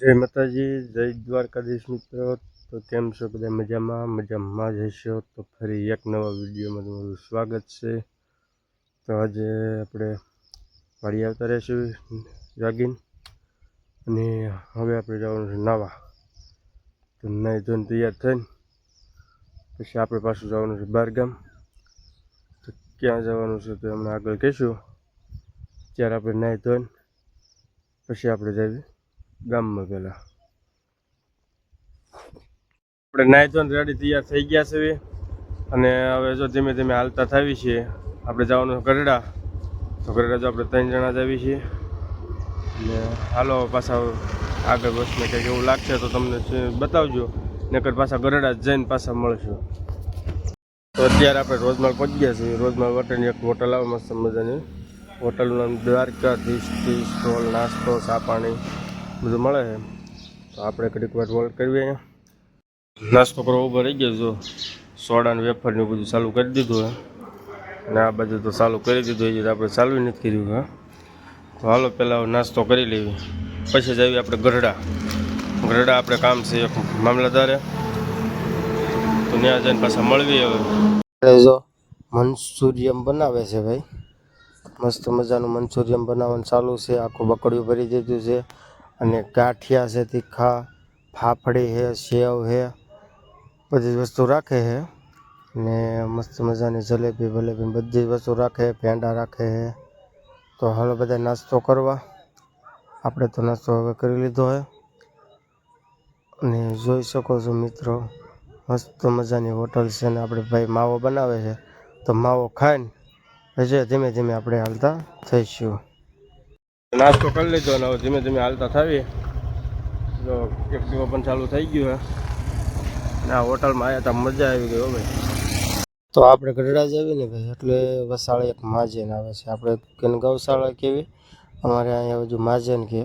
જય માતાજી, જય દ્વારકાધીશ મિત્રો. તો કેમ છો બધા મજામાં? મજામાં જ હશો? તો ફરી એક નવા વિડીયોમાં તમારું સ્વાગત છે. તો આજે આપણે વાડી આવતા રહીશું જાગીન. અને હવે આપણે જવાનું છે નાવા. તો નાહી ધોઈને તૈયાર થઈને પછી આપણે પાછું જવાનું છે બહારગામ તો ક્યાં જવાનું છે તો એમને આગળ કહીશું. ત્યારે આપણે નાહી ધોઈને પછી આપણે જઈએ. ગામમાં પહેલાં આપણે નાહી રેડી તૈયાર થઈ ગયા છે અને હવે જો ધીમે ધીમે હાલતા થાવી છીએ આપણે જવાનું ગરડા તો ગરડા જો આપણે ત્રણ જણા જ આવી છીએ. અને હાલો પાછા આગળ વસ્તુ કંઈક એવું લાગશે તો તમને બતાવજો. નકર પાછા ગરડા જઈને પાછા મળશું. તો અત્યારે આપણે રોજમાલ પહોંચી ગયા છીએ. રોજમાલ વટેની એક હોટલ આવે મસ્ત મજાની. હોટલનું નામ દ્વારકાધીશ ટી સ્ટોલ, નાસ્તો, ચા પાણી. બધું મળે છે. તો આપણે ઘડીક વાર હોલ્ડ કરવી અહીંયા. નાસ્તો કરવો ઊભો રહી ગયો જો સોડા ને વેફર ને એવું બધું ચાલુ કરી દીધું હે અને આ બધું તો ચાલુ કરી દીધું એ આપણે ચાલુ નથી કર્યું, હા. તો હાલો, પહેલાં નાસ્તો કરી લેવી પછી જ આવી આપણે ગરડા ગરડા આપણે કામ છે એક મામલતદારે. તો ત્યાં જઈને પાછા મળવી હવે. જો મનસુરિયમ બનાવે છે ભાઈ. મસ્ત મજાનું મંચુરિયમ બનાવવાનું ચાલુ છે. આખું બકડિયું ભરી દીધું છે. અને ગાંઠિયા છે, તીખા, ફાફડી છે, સેવ છે, બધી જ વસ્તુ રાખે છે. ને મસ્ત મજાની જલેબી વલેબી બધી જ વસ્તુ રાખે પેંડા રાખે છે. તો હાલો બધા નાસ્તો કરવા. આપણે તો નાસ્તો હવે કરી લીધો છે. અને જોઈ શકો છો મિત્રો, મસ્ત મજાની હોટલ છે ને આપણે ભાઈ માવો બનાવે છે. તો માવો ખાઈને પછી ધીમે ધીમે આપણે હાલતા થઈશું નાસ્તો કરી લીધો અને હવે ધીમે ધીમે હાલતા થાવી જો એક પણ ચાલુ થઈ ગયું હે. ના હોટલમાં આવ્યા તા મજા આવી ગઈ ભાઈ. તો આપણે ગઢડા જઈએ ને ભાઈ, એટલે વસાળે એક માજેન આવે છે. આપણે કેને ગૌશાળા કેવી અમારે અહીંયા બાજુ માજેન કે.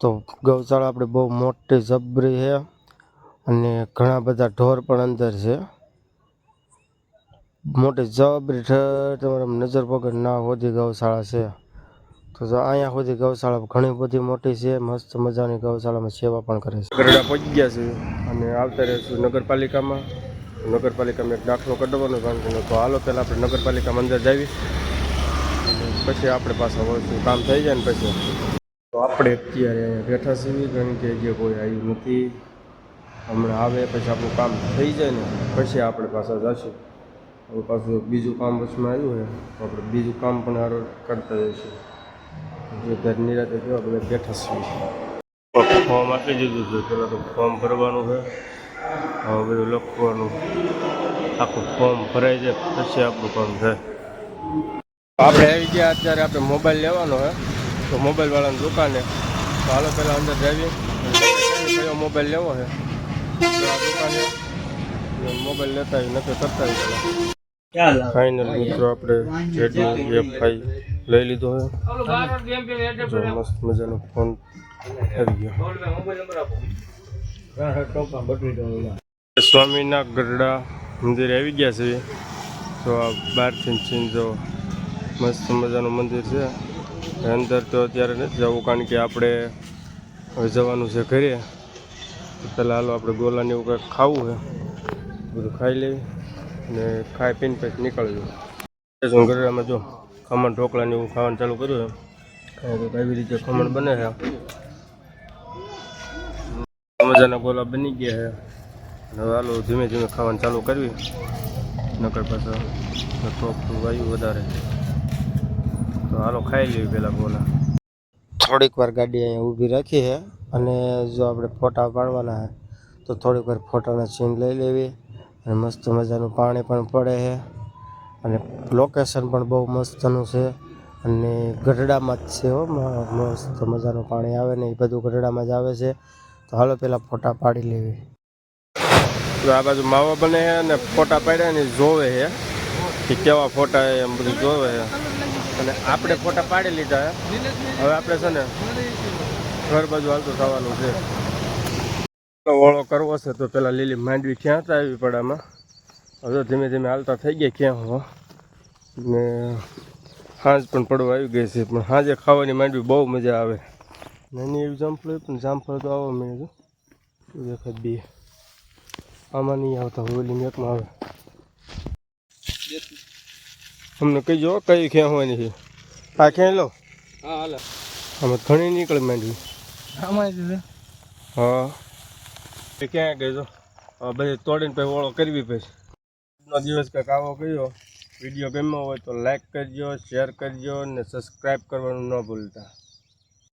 તો ગૌશાળા આપણે બહુ મોટી જબરી છે અને ઘણા બધા ઢોર પણ અંદર છે. મોટી જબરી તમારે નજર પગડ ના હોતી ગૌશાળા છે. તો જો અહીંયા સુધી ગૌશાળા ઘણી બધી મોટી છે, મસ્ત મજાની ગૌશાળામાં સેવા પણ કરે છે. ગરડા પહોંચી ગયા છે અને આવતા રહીશું નગરપાલિકામાં. નગરપાલિકામાં એક દાખલો કઢવાનો કારણ તો હાલો પહેલાં આપણે નગરપાલિકામાં અંદર જાવી. પછી આપણે પાછા વળશું કામ થઈ જાય ને પછી. તો આપણે અત્યારે અહીંયા બેઠા છીએ, કારણ કે જે કોઈ આવ્યું નથી. હમણાં આવે, પછી આપણું કામ થઈ જાય ને, પછી આપણે પાછા જઈશું હવે પાછું બીજું કામ વચમાં આવ્યું હોય, તો આપણે બીજું કામ પણ હારો કરતા જઈશું. જે ઘરની રાતે કેવા બધા બેઠા છીએ ફોર્મ આપી દીધું છે. પહેલાં તો ફોર્મ ભરવાનું છે. હવે બધું લખવાનું. આખું ફોર્મ ભરાઈ જાય પછી આપણું કામ થાય આપણે આવી ગયા અત્યારે આપણે મોબાઈલ લેવાનો છે. તો મોબાઈલ વાળાની દુકાને. તો હાલો પહેલાં અંદર જઈએ કયો મોબાઈલ લેવો છે? દુકાને. મોબાઈલ લેતા નથી કરતા ફાઈનલ ફાઇનલ મિત્રો આપણે જેડી એફ ફાઈ લઈ લીધો હોય જો મસ્ત મજાનો ફોન આવી ગયો. સ્વામીના ગરડા મંદિર આવી ગયા છે. તો આ બહારથી છીન જો મસ્ત મજાનું મંદિર છે. અંદર તો અત્યારે નથી જવું કારણ કે આપણે હવે જવાનું છે ઘરે. પહેલાં હાલો આપણે ગોલાને એવું કંઈક ખાવું છે. બધું ખાઈ લઈ અને ખાઈ પીને પછી નીકળવું ગરડામાં જો ખમણ ઢોકળાને એવું ખાવાનું ચાલુ કર્યું છે. કેવી રીતે ખમણ બને છે. મજાના ગોલા બની ગયા છે. હવે હાલો ધીમે ધીમે ખાવાનું ચાલુ કરવી. નકર પાછા ટોપનું વાયુ વધારે તો હાલો ખાઈ લેવી પહેલાં ગોલા. થોડીક વાર ગાડી અહીંયા ઊભી રાખી છે અને જો આપણે ફોટા પાડવાના છે, તો થોડીક વાર ફોટાના સીન લઈ લેવી અને મસ્ત મજાનું પાણી પણ પડે છે. અને લોકેશન પણ બહુ મસ્તનું છે. અને ગઢડામાં જ છે હો મસ્ત મજાનું પાણી આવે ને એ બધું ગઢડામાં જ આવે છે. તો હાલો પહેલાં ફોટા પાડી લેવી. તો આ બાજુ માવા બને છે અને ફોટા પાડ્યા ને જોવે છે કે કેવા ફોટા છે એમ બધું જોવે છે અને આપણે ફોટા પાડી લીધા હવે આપણે છે ને ઘર બાજુ હાલતું થવાનું છે. ઓળો કરવો છે તો પેલા લીલી માંડવી ક્યાં હતા આવી પડામાં હવે ધીમે ધીમે હાલતા થઈ ગયા ક્યાં હો? ને સાંજ પણ પડવા આવી ગઈ છે પણ સાંજે ખાવાની માંડવી બહુ મજા આવે. નાની એવી જામફળ પણ જામફળ તો આવો મેં જો શું બી. આમાં નહીં આવતા હોલી મેકમાં આવે. અમને કહીજો કઈ ખેંચવાની છે. આ ખેંચ લો? હા હાલો. આમાં ઘણી નીકળી માંડવી. હા. ક્યાં હવે બધી તોડીને પછી ઓળો કરવી પછી આજનો દિવસ કંઈક આવો કર્યો વીડિયો ગમ્યો હોય તો લાઈક કરજો શેર કરજો અને સબસ્ક્રાઈબ કરવાનું ન ભૂલતા.